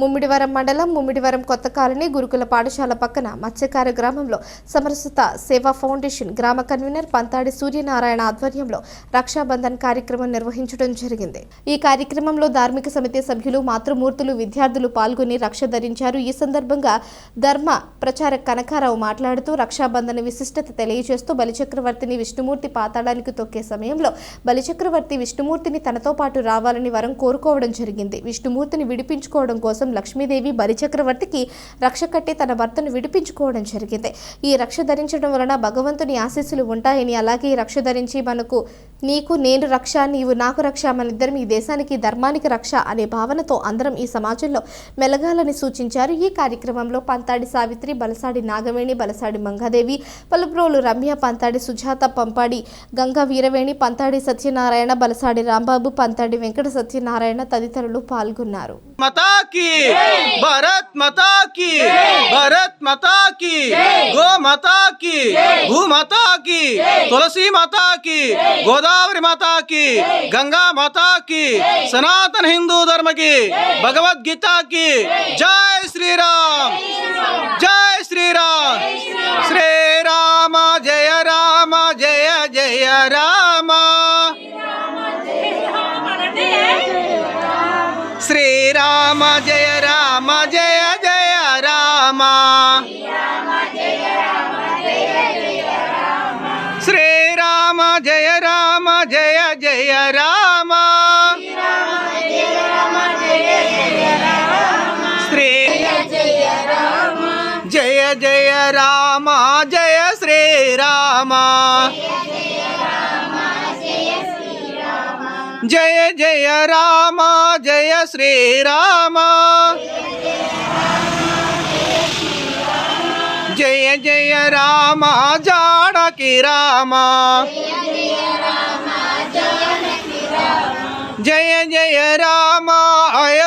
ముమ్మిడివరం మండలం ముమ్మిడివరం కొత్త కాలనీ గురుకుల పాఠశాల పక్కన మత్స్యకార గ్రామంలో సమరసత సేవా ఫౌండేషన్ గ్రామ కన్వీనర్ పంతాడి సూర్యనారాయణ ఆధ్వర్యంలో రక్షాబంధన్ కార్యక్రమం నిర్వహించడం జరిగింది. ఈ కార్యక్రమంలో ధార్మిక సమితి సభ్యులు మాతృమూర్తులు విద్యార్థులు పాల్గొని రక్ష ధరించారు. ఈ సందర్భంగా ధర్మ ప్రచార కనకారావు మాట్లాడుతూ రక్షాబంధన విశిష్టత తెలియజేస్తూ బలిచక్రవర్తిని విష్ణుమూర్తి పాతాళానికి తొక్కే సమయంలో బలిచక్రవర్తి విష్ణుమూర్తిని తనతో పాటు రావాలని వరం కోరుకోవడం జరిగింది. విష్ణుమూర్తిని విడిపించుకోవడం కోసం లక్ష్మీదేవి బలిచక్రవర్తికి రక్ష కట్టి తన భర్తను విడిపించుకోవడం జరిగింది. ఈ రక్ష ధరించడం వలన భగవంతుని ఆశీస్సులు ఉంటాయని అలాగే ఈ రక్ష ధరించి మనకు నీకు నేను రక్ష నీవు నాకు రక్ష మనిద్దరం ఈ దేశానికి ధర్మానికి రక్ష అనే భావనతో అందరం ఈ సమాజంలో మెలగాలని సూచించారు. ఈ కార్యక్రమంలో పంతాడి సావిత్రి బలసాడి నాగవేణి బలసాడి మంగాదేవి పలుప్రోలు రమ్య పంతాడి సుజాత పంపాడి గంగా వీరవేణి పంతాడి సత్యనారాయణ బలసాడి రాంబాబు పంతాడి వెంకట సత్యనారాయణ తదితరులు పాల్గొన్నారు. माता की भारत माता की भारत माता की गो माता की भू माता की तुलसी माता की गोदावरी माता की गंगा माता की सनातन हिंदू धर्म की भगवत गीता की जय श्री राम जय श्री राम श्री राम जय राम जय जय राम శ్రీరామ జయ రామ జయ జయ రామ. శ్రీరామ జయ రామ జయ జయ రామ. శ్రీ జయ జయ రామ జయ శ్రీరామ జయ జయ రామ జయ శ్రీరామ జయ జయ రామ జానకి రామ. జయ జయ రామ అయ